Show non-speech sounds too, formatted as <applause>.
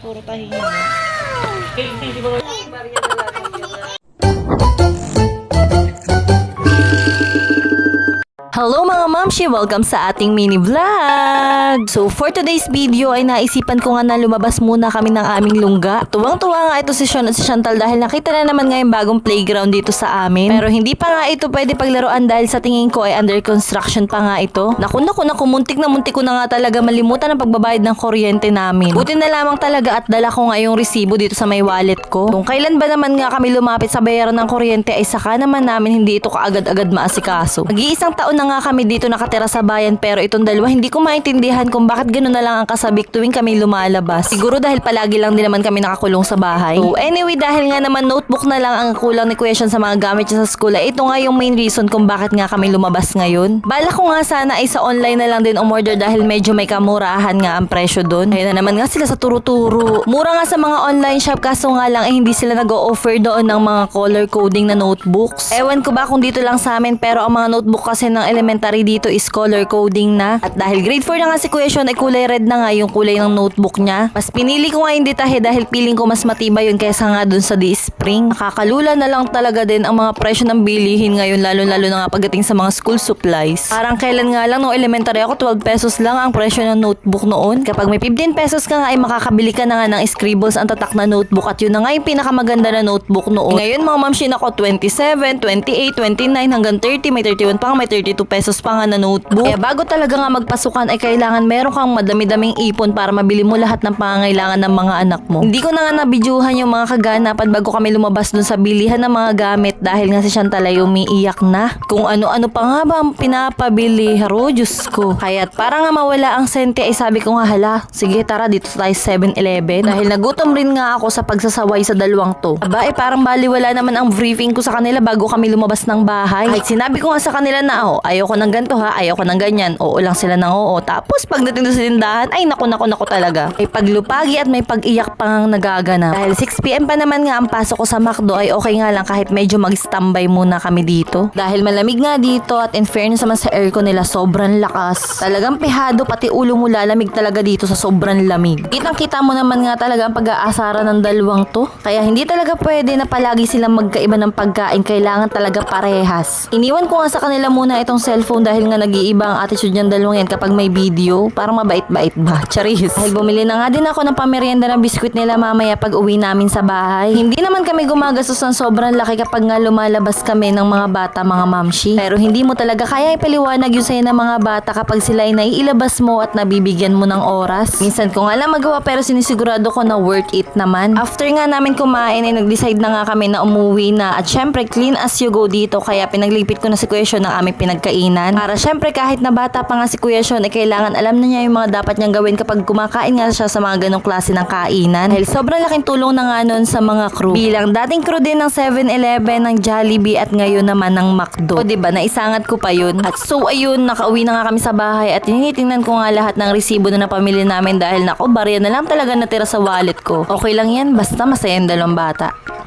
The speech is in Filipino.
Puro tahinga mo. Hello mga mamshi! Welcome sa ating mini vlog! So for today's video ay naisipan ko nga na lumabas muna kami ng aming lungga. Tuwang-tuwa nga ito si Sean at si Chantal dahil nakita na naman nga yung bagong playground dito sa amin. Pero hindi pa nga ito pwede paglaruan dahil sa tingin ko ay under construction pa nga ito. Naku naku naku muntik na muntik ko na nga talaga malimutan ang pagbabayad ng kuryente namin. Buti na lamang talaga at dala ko nga yung resibo dito sa may wallet ko. Kung kailan ba naman nga kami lumapit sa bayaran ng kuryente ay saka naman namin hindi ito kaagad-agad maasikaso. Mag-iisang taon na nga kami dito nakatira sa bayan pero itong dalawa hindi ko maintindihan kung bakit gano'n na lang ang kasabik tuwing kami lumalabas. Siguro dahil palagi lang din naman kami nakakulong sa bahay. So anyway dahil nga naman notebook na lang ang kulang ni Question sa mga gamit niya sa school ay ito nga yung main reason kung bakit nga kami lumabas ngayon. Bala ko nga sana ay sa online na lang din umorder dahil medyo may kamurahan nga ang presyo doon. Ayun na naman nga sila sa turo-turo. Mura nga sa mga online shop kaso nga lang eh hindi sila nag-o-offer doon ng mga color coding na notebooks. Ewan ko ba kung dito lang sa amin pero ang mga notebook kasi ng elementary dito is color coding na. At dahil grade 4 na nga si Kuya Sean ay kulay red na nga yung kulay ng notebook niya. Mas pinili ko nga yung detahe dahil feeling ko mas matibay yun kaysa nga dun sa D-Spring. Nakakalula na lang talaga din ang mga presyo ng bilihin ngayon lalo-lalo na nga pagdating sa mga school supplies. Parang kailan nga lang nung elementary ako 12 pesos lang ang presyo ng notebook noon. Kapag may 15 pesos ka nga ay makakabili ka na nga ng scribbles ang tatak na notebook at yun na nga yung pinakamaganda na notebook noon. Ngayon mga mamshin ako 27, 28, 29 hanggang 30, may 31 pa may 32 pesos pa nga na notebook. Kaya bago talaga nga magpasukan ay kailangan meron kang madami-daming ipon para mabili mo lahat ng pangangailangan ng mga anak mo. Hindi ko na nga nabidyuhan yung mga kaganapan bago kami lumabas dun sa bilihan ng mga gamit dahil nga si Chantal ay umiiyak na. Kung ano-ano pa nga ba ang pinapabili, haro, Diyos ko. Kaya't para nga mawala ang sente ay sabi ko nga hala, sige tara dito tayo 7-Eleven. Dahil nagutom rin nga ako sa pagsasaway sa dalawang to. Aba eh parang baliwala naman ang briefing ko sa kanila bago kami lumabas ng bahay. Kahit sinabi ko nga sa kanila na oh, ayoko ng ganito ha, ayoko ng ganyan. Oo lang sila ng oo. Tapos pagdating doon sa tindahan, ay naku naku naku talaga. May paglupagi at may pag-iyak pa ngang nagaganap. Dahil 6pm pa naman nga ang pasok ko sa McDo ay okay nga lang kahit medyo mag-standby muna kami dito. Dahil malamig nga dito at in fairness naman sa aircon nila sobrang lakas. Talagang pihado pati ulo mo lalamig talaga dito sa sobrang lamig. Kitang kita mo naman nga talaga ang pag-aasara ng dalawang to. Kaya hindi talaga pwede na palagi silang magkaiba ng pagkain. Kailangan talaga parehas. Iniwan ko nga sa kanila muna itong cellphone dahil nga nag-iiba ang attitude niyan dalawang yan kapag may video. Parang mabait-bait ba? <laughs> Charis. Dahil bumili na nga din ako ng pamerienda ng biskwit nila mamaya pag uwi namin sa bahay. Hindi naman kami gumagastos ng sobrang laki kapag nga lumalabas kami ng mga bata, mga mamshi. Pero hindi mo talaga kaya ipaliwanag yun sa'yo ng mga bata kapag sila ay naiilabas mo at nabibigyan mo ng oras. Minsan ko nga lang magawa pero sinisigurado ko na worth it naman. After nga namin kumain ay nag-decide na nga kami na umuwi na at syempre clean as you go dito kaya pinagligpit ko na si Kuya ng aming pinagkainan. Para syempre kahit na bata pa nga si Kuya Sean ay kailangan alam na niya yung mga dapat niyang gawin kapag kumakain nga siya sa mga ganong klase ng kainan. Dahil sobrang laking tulong na nga nun sa mga crew. Bilang dating crew din ng 7-Eleven, ng Jollibee at ngayon naman ng McDo. O diba, naisangat ko pa yun. At so ayun, nakauwi na nga kami sa bahay at tinitingnan ko nga lahat ng resibo na napamili namin dahil nako, barya na lang talaga natira sa wallet ko. Okay lang yan, basta masaya ang dalawang bata.